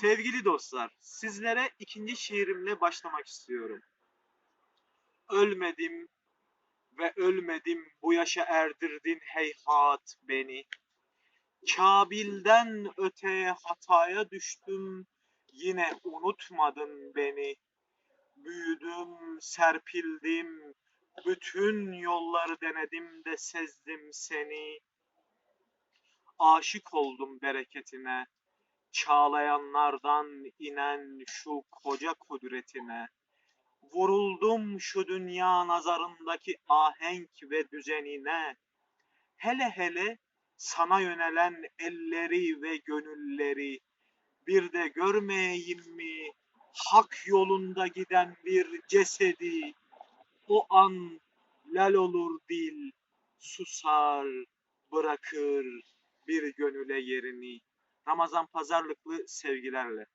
Sevgili dostlar, sizlere ikinci şiirimle başlamak istiyorum. Ölmedim ve ölmedim bu yaşa erdirdin heyhat beni. Kabil'den öteye hataya düştüm, yine unutmadın beni. Büyüdüm, serpildim, bütün yolları denedim de sezdim seni. Aşık oldum bereketine, çağlayanlardan inen şu koca kudretine. Vuruldum şu dünya nazarındaki ahenk ve düzenine. Hele hele sana yönelen elleri ve gönülleri. Bir de görmeyeyim mi hak yolunda giden bir cesedi. O an lal olur dil, susar, bırakır bir gönüle yerini. Ramazan Pazarlıklı sevgilerle.